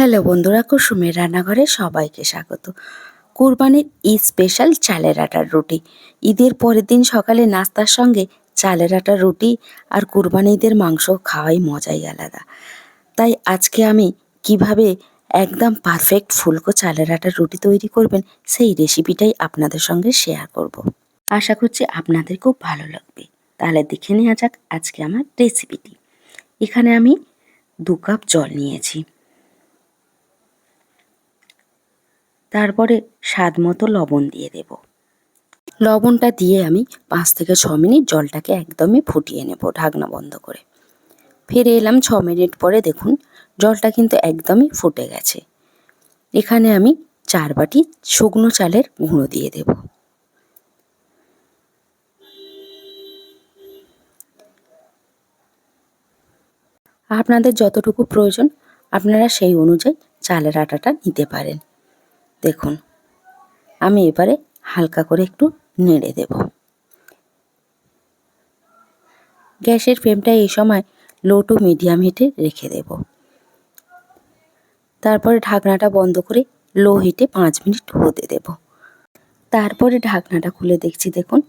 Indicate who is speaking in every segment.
Speaker 1: Hello বন্ধুরা, কুসুমের রান্নাঘরে সবাইকে স্বাগত। কুরবানির ঈদ স্পেশাল চালের আটার রুটি। ঈদের পরের দিন সকালে নাস্তার সঙ্গে চালের আটার রুটি আর কুরবানি ঈদের মাংস খাওয়াই মজাই আলাদা। তাই আজকে আমি কীভাবে একদম পারফেক্ট ফুলকো চালের আটার রুটি তৈরি করবেন সেই রেসিপিটাই আপনাদের সঙ্গে শেয়ার করব। আশা করছি আপনাদের খুব ভালো লাগবে। তাহলে দেখে নেওয়া যাক আজকে আমার রেসিপিটি এখানে আমি দু কাপ জল নিয়েছি। তারপরে স্বাদ মতো লবণ দিয়ে দেব। লবণটা দিয়ে আমি পাঁচ থেকে ছ মিনিট জলটাকে একদমই ফুটিয়ে নেব ঢাকনা বন্ধ করে। ফিরে এলাম ছ মিনিট পরে দেখুন, জলটা কিন্তু একদমই ফুটে গেছে। এখানে আমি চার বাটি শুকনো চালের গুঁড়ো দিয়ে দেব। আপনাদের যতটুকু প্রয়োজন, আপনারা সেই অনুযায়ী চালের আটাটা নিতে পারেন। দেখুন, আমি এবারে হালকা করে একটু নেড়ে দেব। গ্যাসের ফ্লেমটা এই সময় লো টু মিডিয়াম হিটে রেখে দেব। তারপরে ঢাকনাটা বন্ধ করে লো হিটে পাঁচ মিনিট হতে দেব। তারপরে ঢাকনাটা খুলে দেখছি, দেখুন,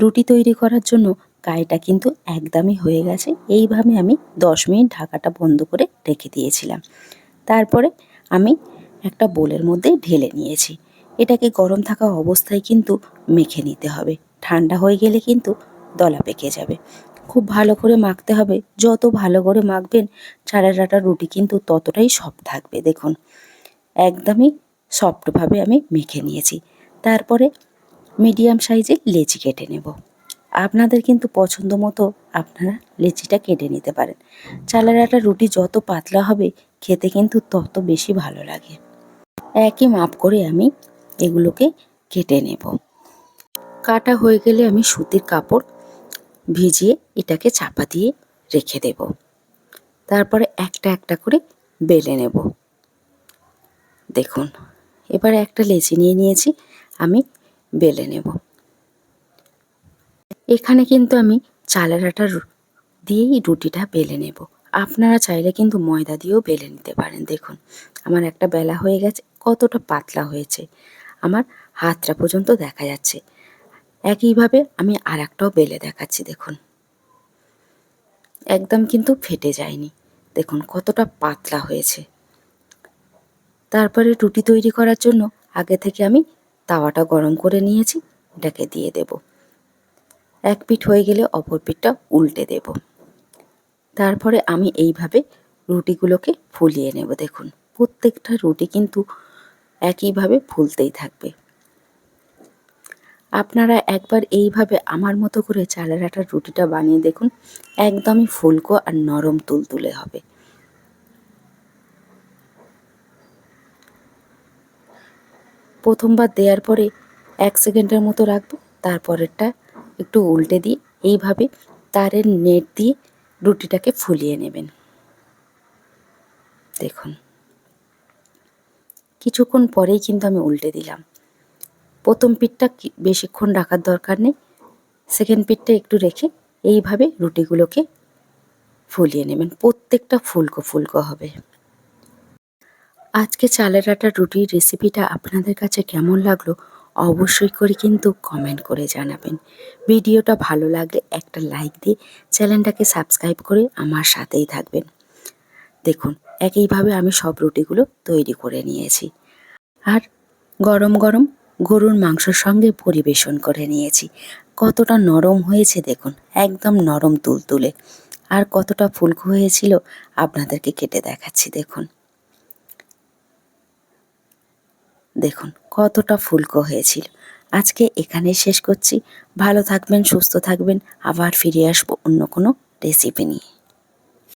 Speaker 1: রুটি তৈরি করার জন্য গায়েটা কিন্তু একদমই হয়ে গেছে। এইভাবে আমি দশ মিনিট ঢাকাটা বন্ধ করে রেখে দিয়েছিলাম। তারপরে আমি একটা বোলের মধ্যে ঢেলে নিয়েছি। এটাকে গরম থাকা অবস্থায় কিন্তু মেখে নিতে হবে। ঠান্ডা হয়ে গেলে কিন্তু দলা পেকে যাবে। খুব ভালো করে মাখতে হবে। যত ভালো করে মাখবেন, চারা ডাটা রুটি কিন্তু ততটাই সফট থাকবে, দেখুন। একদমই সফটভাবে আমি মেখে নিয়েছি। তারপরে মিডিয়াম সাইজের লেচি কেটে নেব। আপনাদের কিন্তু পছন্দ মতো আপনারা লেচিটা কেটে নিতে পারেন। চালের আটা রুটি যত পাতলা হবে, খেতে কিন্তু তত বেশি ভালো লাগে। একই মাপ করে আমি এগুলোকে কেটে নেব। কাটা হয়ে গেলে আমি সুতির কাপড় ভিজিয়ে এটাকে চাপা দিয়ে রেখে দেব। তারপরে একটা একটা করে বেলে নেব। দেখুন, এবার একটা লেচি নিয়ে নিয়েছি, আমি বেলে নেব। এখানে কিন্তু আমি চালের আটা দিয়েই রুটিটা বেলে নেব। আপনারা চাইলে কিন্তু ময়দা দিয়েও বেলে নিতে পারেন। দেখুন, আমার একটা বেলা হয়ে গেছে কতটা পাতলা হয়েছে। আমার হাতটা পর্যন্ত দেখা যাচ্ছে। একইভাবে আমি আর একটাও বেলে দেখাচ্ছি, দেখুন। একদম কিন্তু ফেটে যায়নি। দেখুন কতটা পাতলা হয়েছে। তারপরে রুটি তৈরি করার জন্য আগে থেকে আমি তাওয়াটা গরম করে নিয়েছি, এটাকে দিয়ে দেব। এক পিঠ হয়ে গেলে অপর পিঠটা উল্টে দেব। তারপরে আমি এইভাবে রুটিগুলোকে ফুলিয়ে নেব, দেখুন। প্রত্যেকটা রুটি কিন্তু একইভাবে ফুলতেই থাকবে। আপনারা একবার এইভাবে আমার মতো করে চালের আটার রুটিটা বানিয়ে দেখুন, একদমই ফুলকো আর নরম তুলতুলে হবে। প্রথমবার দেওয়ার পরে এক সেকেন্ডের মতো রাখব, তারপরেরটা একটু উল্টে দিয়ে এইভাবে তারের নেট দিয়ে রুটিটাকে ফুলিয়ে নেবেন। দেখুন। কিছুক্ষণ পরেই কিন্তু আমি উল্টে দিলাম। প্রথম পিঠটা বেশিক্ষণ রাখার দরকার নেই। সেকেন্ড পিঠটা একটু রেখে এইভাবে রুটিগুলোকে ফুলিয়ে নেবেন। প্রত্যেকটা ফুলকো ফুলকো হবে। আজকে চালের আটার রুটির রেসিপিটা আপনাদের কাছে কেমন লাগল অবশ্যই করে কিন্তু কমেন্ট করে জানাবেন। ভিডিওটা ভালো লাগলে একটা লাইক দিয়ে চ্যানেলটাকে সাবস্ক্রাইব করে আমার সাথেই থাকবেন। দেখুন একইভাবে আমি সব রুটিগুলো তৈরি করে নিয়েছি। আর গরম গরম গরুর মাংসর সঙ্গে পরিবেশন করে নিয়েছি। কতটা নরম হয়েছে দেখুন, একদম নরম তুলতুলে। আর কতটা ফুলকো হয়েছিল আপনাদেরকে কেটে দেখাচ্ছি, দেখুন। দেখুন, কতটা ফুলকো হয়েছিল। আজকে এখানে শেষ করছি। ভালো থাকবেন, সুস্থ থাকবেন। আবার ফিরে আসব অন্য কোনো রেসিপি নিয়ে।